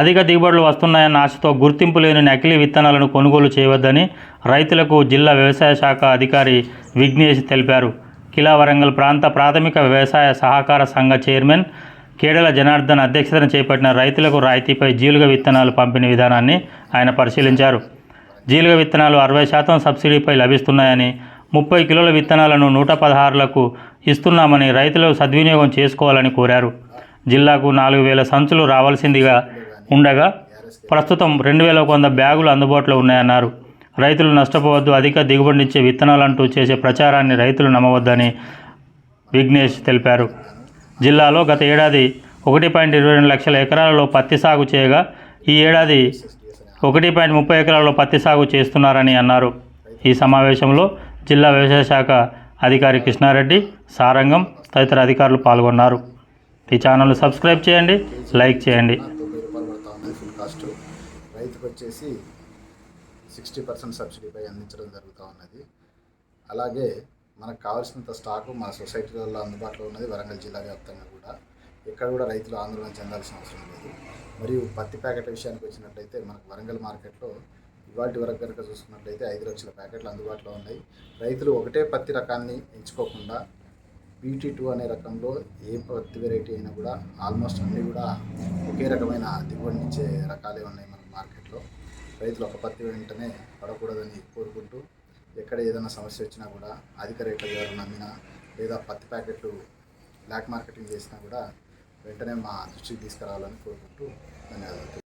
అధిక దిగుబడులు వస్తున్నాయన్న ఆశతో గుర్తింపు లేని నకిలీ విత్తనాలను కొనుగోలు చేయవద్దని రైతులకు జిల్లా వ్యవసాయ శాఖ అధికారి విఘ్నేష్ తెలిపారు. కిలా వరంగల్ ప్రాంత ప్రాథమిక వ్యవసాయ సహకార సంఘ చైర్మన్ కేడల జనార్దన్ అధ్యక్షతన చేపట్టిన రైతులకు రాయితీపై జీలుగ విత్తనాలు పంపిణీ విధానాన్ని ఆయన పరిశీలించారు. జీలుగ విత్తనాలు అరవై శాతం సబ్సిడీపై లభిస్తున్నాయని ముప్పై కిలోల విత్తనాలను నూట పదహారులకు ఇస్తున్నామని రైతులు సద్వినియోగం చేసుకోవాలని కోరారు. జిల్లాకు నాలుగు వేల సంచులు రావాల్సిందిగా ఉండగా ప్రస్తుతం రెండు వేల వంద బ్యాగులు అందుబాటులో ఉన్నాయన్నారు. రైతులు నష్టపోవద్దు అధిక దిగుబడినిచ్చే విత్తనాలంటూ చేసే ప్రచారాన్ని రైతులు నమ్మవద్దని విఘ్నేష్ తెలిపారు. జిల్లాలో గత ఏడాది ఒకటి పాయింట్ ఇరవై రెండు లక్షల ఎకరాలలో పత్తి సాగు చేయగా ఈ ఏడాది ఒకటి పాయింట్ ముప్పై ఎకరాలలో పత్తి సాగు చేస్తున్నారని అన్నారు. ఈ సమావేశంలో జిల్లా వ్యవసాయ శాఖ అధికారి కృష్ణారెడ్డి సారంగం తదితర అధికారులు పాల్గొన్నారు. ఈ ఛానల్ సబ్స్క్రైబ్ చేయండి లైక్ చేయండి. కాస్ట్ రైతుకు వచ్చేసి సిక్స్టీ పర్సెంట్ సబ్సిడీపై అందించడం జరుగుతూ ఉన్నది. అలాగే మనకు కావాల్సినంత స్టాకు మా సొసైటీలలో అందుబాటులో ఉన్నది వరంగల్ జిల్లా వ్యాప్తంగా కూడా. ఎక్కడ కూడా రైతులు ఆందోళన చెందాల్సిన అవసరం లేదు. మరియు పత్తి ప్యాకెట్ల విషయానికి వచ్చినట్లయితే మనకు వరంగల్ మార్కెట్లో ఇవాటి వరకు కనుక చూసుకున్నట్లయితే ఐదు లక్షల ప్యాకెట్లు అందుబాటులో ఉన్నాయి. రైతులు ఒకటే పత్తి రకాన్ని ఎంచుకోకుండా బీటీ టూ అనే రకంలో ఏ పత్తి వెరైటీ అయినా కూడా ఆల్మోస్ట్ అన్నీ కూడా ఒకే రకమైన దిగుబడినిచ్చే రకాలే ఉన్నాయి మన మార్కెట్లో రైతులు ఒక పత్తి వెంటనే పడకూడదని కోరుకుంటూ ఎక్కడ ఏదైనా సమస్య వచ్చినా కూడా అధిక రేట్ల ద్వారా నమ్మినా లేదా పత్తి ప్యాకెట్లు బ్లాక్ మార్కెటింగ్ చేసినా కూడా వెంటనే మా దృష్టికి తీసుకురావాలని కోరుకుంటూ ధన్యవాదాలు.